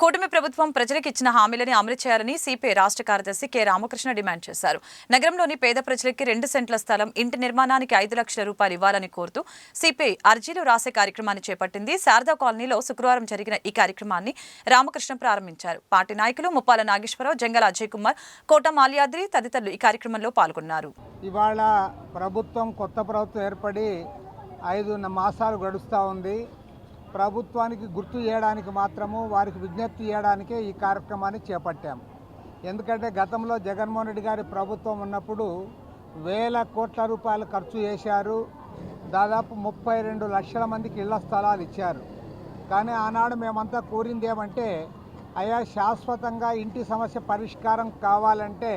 కూటమి ప్రభుత్వం ప్రజలకు ఇచ్చిన హామీలని అమలు చేయాలని సిపిఐ రాష్ట్ర కార్యదర్శి కె రామకృష్ణ డిమాండ్ చేశారు. నగరంలోని పేద ప్రజలకి రెండు సెంట్ల స్థలం ఇంటి నిర్మాణానికి ఐదు లక్షల రూపాయలు ఇవ్వాలని కోరుతూ సిపిఐ అర్జీలు రాసే కార్యక్రమాన్ని చేపట్టింది. శారదా కాలనీలో శుక్రవారం జరిగిన ఈ కార్యక్రమాన్ని రామకృష్ణ ప్రారంభించారు. పార్టీ నాయకులు ముప్పాల నాగేశ్వరరావు జంగల అజయ్ కుమార్ కోట మాల్యాద్రి తదితరులు ఈ కార్యక్రమంలో పాల్గొన్నారు. ఇవాళ ప్రభుత్వం కొత్త ప్రభుత్వం ఏర్పడి ఐదు మాసాలు గడుస్తూ ఉంది. ప్రభుత్వానికి గుర్తు చేయడానికి మాత్రము వారికి విజ్ఞప్తి చేయడానికే ఈ కార్యక్రమాన్ని చేపట్టాం. ఎందుకంటే గతంలో జగన్మోహన్ రెడ్డి గారి ప్రభుత్వం ఉన్నప్పుడు వేల కోట్ల రూపాయలు ఖర్చు చేశారు. దాదాపు ముప్పై రెండు లక్షల మందికి ఇళ్ళ స్థలాలు ఇచ్చారు. కానీ ఆనాడు మేమంతా కోరింది ఏమంటే అయా శాశ్వతంగా ఇంటి సమస్య పరిష్కారం కావాలంటే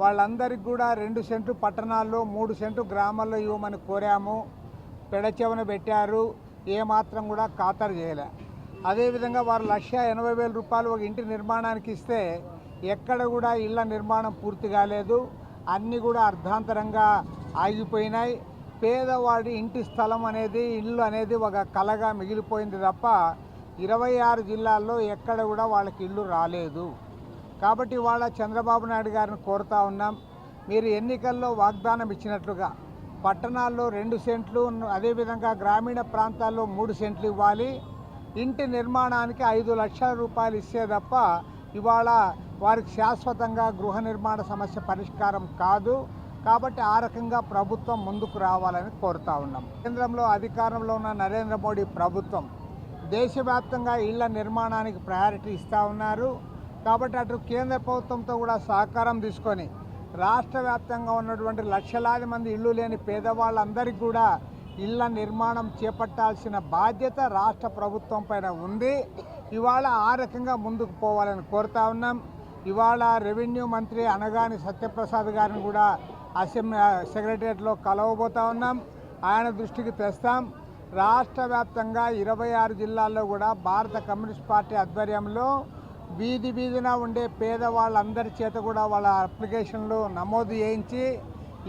వాళ్ళందరికీ కూడా రెండు సెంట్లు పట్టణాల్లో మూడు సెంట్లు గ్రామాల్లో ఇవ్వమని కోరాము. పెడచెవన పెట్టారు. ఏమాత్రం కూడా ఖాతరు చేయలే. అదేవిధంగా వారు లక్ష ఎనభై వేల రూపాయలు ఒక ఇంటి నిర్మాణానికి ఇస్తే ఎక్కడ కూడా ఇళ్ళ నిర్మాణం పూర్తి కాలేదు. అన్నీ కూడా అర్ధాంతరంగా ఆగిపోయినాయి. పేదవాడి ఇంటి స్థలం అనేది ఇల్లు అనేది ఒక కలగా మిగిలిపోయింది తప్ప ఇరవై ఆరు జిల్లాల్లో ఎక్కడ కూడా వాళ్ళకి ఇల్లు రాలేదు. కాబట్టి వాళ్ళ చంద్రబాబు నాయుడు గారిని కోరుతా ఉన్నాం. మీరు ఎన్నికల్లో వాగ్దానం ఇచ్చినట్లుగా పట్టణాల్లో రెండు సెంట్లు అదేవిధంగా గ్రామీణ ప్రాంతాల్లో మూడు సెంట్లు ఇవ్వాలి. ఇంటి నిర్మాణానికి ఐదు లక్షల రూపాయలు ఇస్తే తప్ప ఇవాళ వారికి శాశ్వతంగా గృహ నిర్మాణ సమస్య పరిష్కారం కాదు. కాబట్టి ఆ రకంగా ప్రభుత్వం ముందుకు రావాలని కోరుతా ఉన్నాం. కేంద్రంలో అధికారంలో ఉన్న నరేంద్ర మోడీ ప్రభుత్వం దేశవ్యాప్తంగా ఇళ్ళ నిర్మాణానికి ప్రయారిటీ ఇస్తూ ఉన్నారు. కాబట్టి అటు కేంద్ర ప్రభుత్వంతో కూడా సహకారం తీసుకొని రాష్ట్ర వ్యాప్తంగా ఉన్నటువంటి లక్షలాది మంది ఇల్లు లేని పేదవాళ్ళందరికీ కూడా ఇళ్ళ నిర్మాణం చేపట్టాల్సిన బాధ్యత రాష్ట్ర ప్రభుత్వం పైన ఉంది. ఇవాళ ఆ రకంగా ముందుకు పోవాలని కోరుతా ఉన్నాం. ఇవాళ రెవెన్యూ మంత్రి అనగాని సత్యప్రసాద్ గారిని కూడా అసెంబ్లీ సెక్రటరియట్లో కలవబోతా ఉన్నాం. ఆయన దృష్టికి తెస్తాం. రాష్ట్ర వ్యాప్తంగా ఇరవై ఆరు జిల్లాల్లో కూడా భారత కమ్యూనిస్ట్ పార్టీ ఆధ్వర్యంలో వీధి వీధిన ఉండే పేదవాళ్ళందరి చేత కూడా వాళ్ళ అప్లికేషన్లు నమోదు చేయించి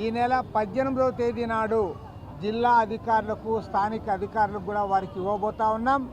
ఈ నెల పద్దెనిమిదవ తేదీ నాడు జిల్లా అధికారులకు స్థానిక అధికారులకు కూడా వారికి ఇవ్వబోతా ఉన్నాం.